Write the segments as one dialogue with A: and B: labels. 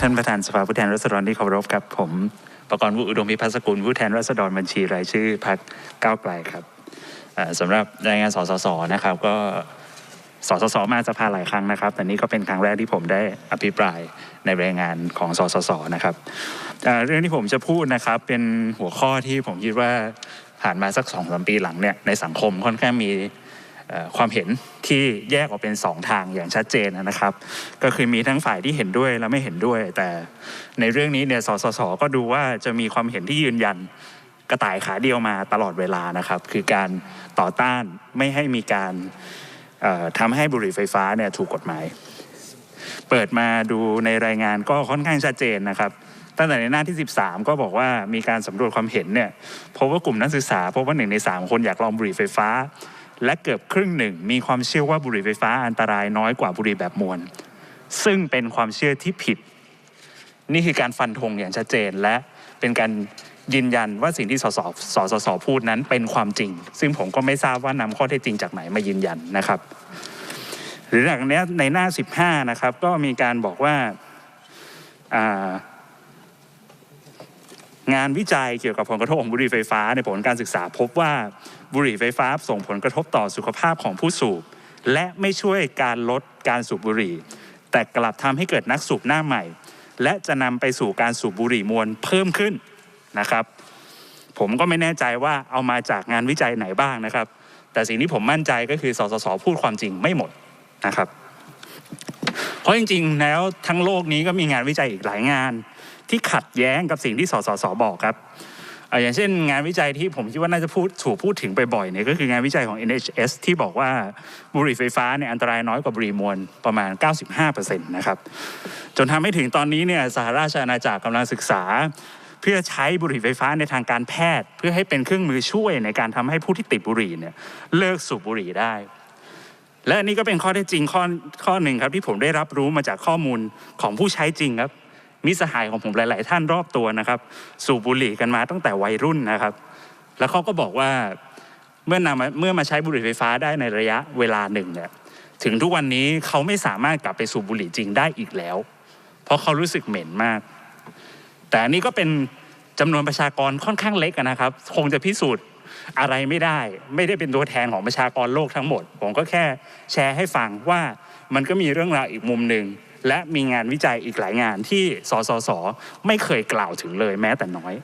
A: ท่านประธานสภาผู้แทนราษฎรที่เคารพครับผมประกรณ์วุฒิอุดมพิพัฒน์สกุลผู้แทนราษฎรบัญชีรายชื่อพรรคก้าวไกลครับสำหรับรายงานสสสนะครับก็สสสมาสภาหลายครั้งนะครับ แต่นี้ก็เป็นครั้งแรกที่ผมได้อภิปรายในรายงานของสสสนะครับเรื่องที่ผมจะพูดนะครับเป็นหัวข้อที่ผมคิดว่าผ่านมาสักสองสามปีหลังเนี่ยในสังคมค่อนข้างมี ความเห็นที่แยกออกเป็นสองทางอย่างชัดเจนนะครับ ก็คือมีทั้งฝ่ายที่เห็นด้วยและไม่เห็นด้วย แต่ในเรื่องนี้เนี่ยสสสก็ดูว่าจะมีความเห็นที่ยืนยันกระต่ายขาเดียวมาตลอดเวลานะครับ คือการต่อต้านไม่ให้มีการทำให้บุหรี่ไฟฟ้าเนี่ยถูกกฎหมาย เปิดมาดูในรายงานก็ค่อนข้างชัดเจนนะครับตั้งแต่ในหน้าที่ 13 ก็บอกว่ามีการสำรวจความเห็นเนี่ยพบว่ากลุ่มนักศึกษาพบว่าหนึ่งใน 3 คนอยากลองบุหรี่ไฟฟ้า และเกือบครึ่งหนึ่ง มีความเชื่อว่าบุหรี่ไฟฟ้าอันตรายน้อยกว่าบุหรี่แบบมวล ซึ่งเป็นความเชื่อที่ผิด นี่คือการฟันธงอย่างชัดเจนและเป็นการยืนยันว่าสิ่งที่สสสสสพูดนั้นเป็นความจริง ซึ่งผมก็ไม่ทราบว่านำข้อเท็จจริงจากไหนมายืนยันนะครับ หรือจากนี้ในหน้า 15 นะครับ ก็มีการบอกว่าอ่างานวิจัยเกี่ยวกับผลกระทบของบุหรี่ไฟฟ้าในผลการศึกษาพบว่า บุหรี่ไฟฟ้าส่งผลกระทบต่อสุขภาพของผู้สูบ และไม่ช่วยการลดการสูบบุหรี่ แต่กลับทำให้เกิดนักสูบหน้าใหม่ และจะนำไปสู่การสูบบุหรี่มวลเพิ่มขึ้นนะครับ ผมก็ไม่แน่ใจว่าเอามาจากงานวิจัยไหนบ้างนะครับ แต่สิ่งที่ผมมั่นใจก็คือสสสพูดความจริงไม่หมดนะครับ เพราะจริงๆ แล้วทั้งโลกนี้ก็มีงานวิจัยอีกหลายงาน ที่ขัดแย้งกับสิ่งที่สสสบอกครับ อย่างเช่นงานวิจัยที่ผมคิดว่าน่าจะพูดถูกพูดถึงบ่อยๆเนี่ยก็คืองานวิจัยของ NHS ที่บอกว่าบุหรี่ไฟฟ้าเนี่ยอันตรายน้อยกว่าบุหรี่มวลประมาณ 95%นะครับจนทำให้ถึงตอนนี้เนี่ยสหราชอาณาจักรกำลังศึกษา เพื่อใช้บุหรี่ไฟฟ้าในทางการแพทย์ เพื่อให้เป็นเครื่องมือช่วยในการทำให้ผู้ที่ติดบุหรี่เนี่ยเลิกสูบบุหรี่ได้ และอันนี้ก็เป็นข้อเท็จจริงข้อข้อหนึ่งครับที่ผมได้รับรู้มาจากข้อมูลของผู้ใช้จริงครับ มิสหายของผมหลาย ๆ ท่านรอบตัวนะครับ สูบบุหรี่กันมาตั้งแต่วัยรุ่นนะครับ แล้วเขาก็บอกว่าเมื่อนำมาเมื่อมาใช้บุหรี่ไฟฟ้าได้ในระยะเวลาหนึ่งเนี่ยถึงทุกวันนี้เขาไม่สามารถกลับไปสูบบุหรี่จริงได้อีกแล้ว เพราะเขารู้สึกเหม็นมาก แต่อันนี้ก็เป็นจำนวนประชากรค่อนข้างเล็กนะครับ คงจะพิสูจน์อะไรไม่ได้ ไม่ได้เป็นตัวแทนของประชากรโลกทั้งหมด ผมก็แค่แชร์ให้ฟังว่ามันก็มีเรื่องราวอีกมุมหนึ่ง และมีงานวิจัยอีกหลายงานที่สสส ไม่เคยกล่าวถึงเลยแม้แต่น้อย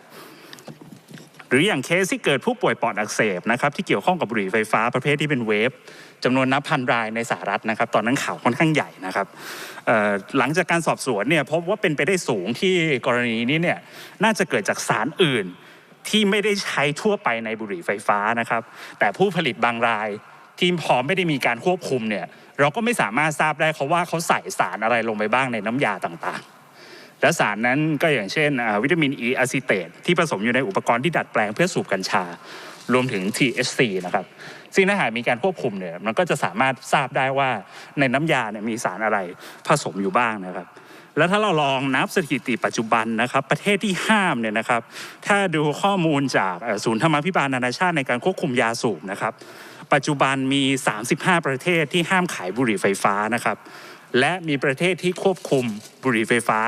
A: หรืออย่างเคสที่เกิดผู้ป่วยปอดอักเสบนะครับที่เกี่ยวข้องกับบุหรี่ไฟฟ้าประเภทที่เป็นเวฟจำนวนนับพันรายในสหรัฐนะครับ ตอนนั้นข่าวค่อนข้างใหญ่นะครับหลังจากการสอบสวนเนี่ยพบว่าเป็นไปได้สูงที่กรณีนี้เนี่ยน่าจะเกิดจากสารอื่นที่ไม่ได้ใช้ทั่วไปในบุหรี่ไฟฟ้านะครับ แต่ผู้ผลิตบางรายที่พอไม่ได้มีการควบคุมเนี่ย เราก็ไม่สามารถทราบได้เขาว่าเขาใส่สารอะไรลงไปบ้างในน้ำยาต่างๆ และสารนั้นก็อย่างเช่นวิตามินอ e ีอะซิเตตที่ผสมอยู่ในอุปกรณ์ที่ดัดแปลงเพื่อสูบกัญชา รวมถึง THC นะครับซึ่งถ้าหากมีการควบคุมเนี่ยมันก็จะสามารถทราบได้ว่าในน้ำยาเนี่ยมีสารอะไรผสมอยู่บ้างนะครับแล้วถ้าเราลองนับสถิติปัจจุบันนะครับ ประเทศที่ห้ามเนี่ยนะครับ ถ้าดูข้อมูลจากศูนย์ธรรมาภิบาลนานาชาติในการควบคุมยาสูบนะครับ ปัจจุบันมี 35 ประเทศที่ห้ามขายบุหรี่ไฟฟ้านะครับ และมีประเทศที่ควบคุมบุหรี่ไฟฟ้า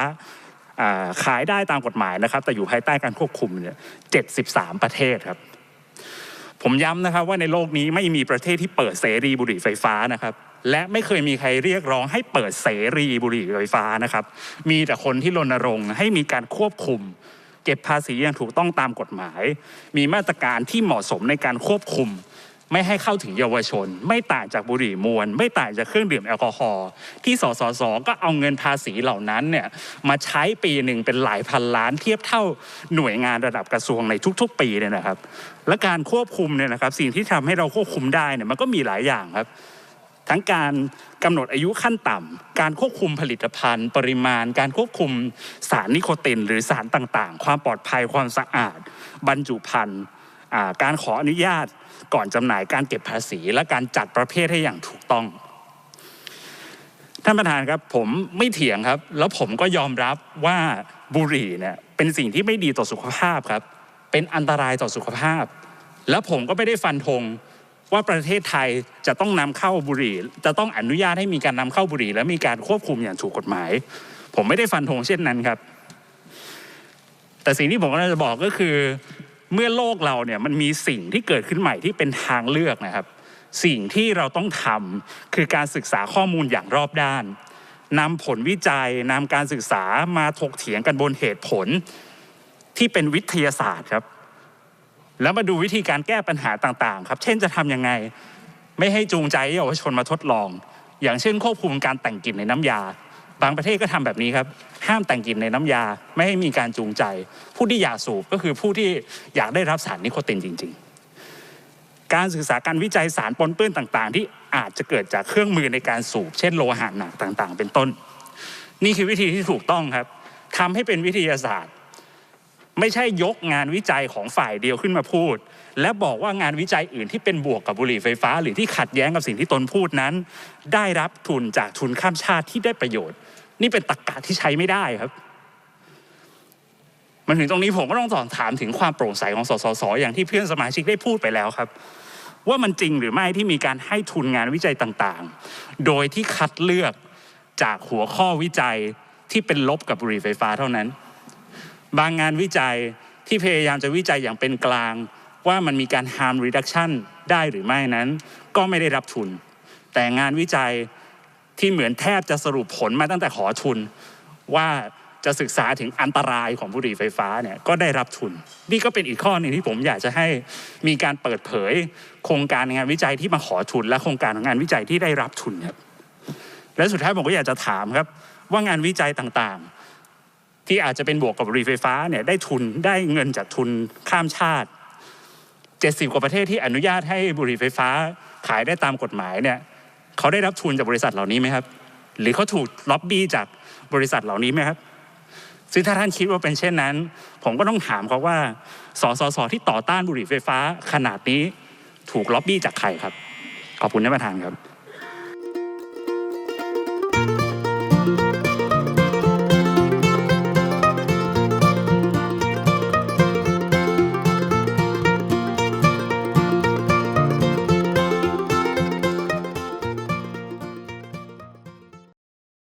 A: ขายได้ตามกฎหมายนะครับ แต่อยู่ภายใต้การควบคุมเนี่ย73 ประเทศครับ ผมย้ำนะครับว่าในโลกนี้ไม่มีประเทศที่เปิดเสรีบุหรี่ไฟฟ้านะครับ และไม่เคยมีใครเรียกร้องให้เปิดเสรีบุหรี่ไฟฟ้านะครับ มีแต่คนที่รณรงค์ให้มีการควบคุม เก็บภาษีอย่างถูกต้องตามกฎหมาย มีมาตรการที่เหมาะสมในการควบคุม ไม่ให้เข้าถึงเยาวชน ไม่ต่างจากบุหรี่มวล ไม่ต่างจากเครื่องดื่มแอลกอฮอล์ที่สสสก็เอาเงินภาษีเหล่านั้นเนี่ยมาใช้ปีหนึ่งเป็นหลายพันล้านเทียบเท่าหน่วยงานระดับกระทรวงในทุก ๆ ปีเนี่ยนะครับ และการควบคุมเนี่ยนะครับ สิ่งที่ทำให้เราควบคุมได้เนี่ยมันก็มีหลายอย่างครับทั้งการกำหนดอายุขั้นต่ำการควบคุมผลิตภัณฑ์ ปริมาณ การควบคุมสารนิโคติน หรือสารต่างๆ ความปลอดภัยความสะอาด บรรจุภัณฑ์ การขออนุญาตก่อนจำหน่ายการเก็บภาษี และการจัดประเภทให้อย่างถูกต้อง ท่านประธานครับผมไม่เถียงครับ แล้วผมก็ยอมรับว่าบุหรี่เนี่ยเป็นสิ่งที่ไม่ดีต่อสุขภาพครับ เป็นอันตรายต่อสุขภาพ แล้วผมก็ไม่ได้ฟันธงว่าประเทศไทยจะต้องนำเข้าบุหรี่ จะต้องอนุญาตให้มีการนำเข้าบุหรี่ และมีการควบคุมอย่างถูกกฎหมายผผมไม่ได้ฟันธงเช่นนั้นครับ แต่สิ่งที่ผมกำลังจะบอกก็คือ เมื่อโลกเราเนี่ยมันมีสิ่งที่เกิดขึ้นใหม่ที่เป็นทางเลือกนะครับ สิ่งที่เราต้องทำคือการศึกษาข้อมูลอย่างรอบด้านนำผลวิจัยนำการศึกษามาถกเถียงกันบนเหตุผลที่เป็นวิทยาศาสตร์ครับ แล้วมาดูวิธีการแก้ปัญหาต่างๆ ครับ เช่นจะทำยังไงไม่ให้จูงใจเยาวชนมาทดลอง อย่างเช่นควบคุมการแต่งกลิ่นในน้ำยา บางประเทศก็ทำแบบนี้ครับ ห้ามแต่งกลิ่นในน้ำยาไม่ให้มีการจูงใจ ผู้ที่อยากสูบก็คือผู้ที่อยากได้รับสารนิโคตินจริง ๆ การศึกษาการวิจัยสารปนเปื้อนต่างๆ ที่อาจจะเกิดจากเครื่องมือในการสูบ เช่นโลหะหนักต่างๆ เป็นต้น นี่คือวิธีที่ถูกต้องครับทำให้เป็นวิทยาศาสตร์ ไม่ใช่ยกงานวิจัยของฝ่ายเดียวขึ้นมาพูด และบอกว่างานวิจัยอื่นที่เป็นบวกกับบุหรี่ไฟฟ้า หรือที่ขัดแย้งกับสิ่งที่ตนพูดนั้น ได้รับทุนจากทุนข้ามชาติที่ได้ประโยชน์ นี่เป็นตรรกะที่ใช้ไม่ได้ครับ มันถึงตรงนี้ผมก็ต้องตอบถามถึงความโปร่งใสของสสสอย่างที่เพื่อนสมาชิกได้พูดไปแล้วครับ ว่ามันจริงหรือไม่ที่มีการให้ทุนงานวิจัยต่างๆ โดยที่คัดเลือกจากหัวข้อวิจัยที่เป็นลบกับบุหรี่ไฟฟ้าเท่านั้น บางงานวิจัยที่พยายามจะวิจัยอย่างเป็นกลาง ว่ามันมีการ harm reduction ได้หรือไม่นั้น ก็ไม่ได้รับทุน แต่งานวิจัย ที่เหมือนแทบจะสรุปผลมาตั้งแต่ขอทุน ว่าจะศึกษาถึงอันตรายของบุหรี่ไฟฟ้าเนี่ยก็ได้รับทุน นี่ก็เป็นอีกข้อหนึ่งที่ผมอยากจะให้มีการเปิดเผย โครงการงานวิจัยที่มาขอทุน และโครงการของงานวิจัยที่ได้รับทุนครับและสุดท้ายผมก็อยากจะถามครับ ว่างานวิจัยต่างๆ ที่อาจจะเป็นบวกกับบุหรี่ไฟฟ้าเนี่ยได้ทุนได้เงินจากทุนข้ามชาติ 70 กว่าประเทศที่อนุญาตให้บุหรี่ไฟฟ้าขายได้ตามกฎหมายเนี่ย เขาได้รับทุนจากบริษัทเหล่านี้ไหมครับ หรือเขาถูกล็อบบี้จากบริษัทเหล่านี้ไหมครับซึ่งถ้าท่านคิดว่าเป็นเช่นนั้น ผมก็ต้องถามเขาว่าสสสที่ต่อต้านบุหรี่ไฟฟ้าขนาดนี้ถูกล็อบบี้จากใครครับ ขอบคุณท่านประธานครับ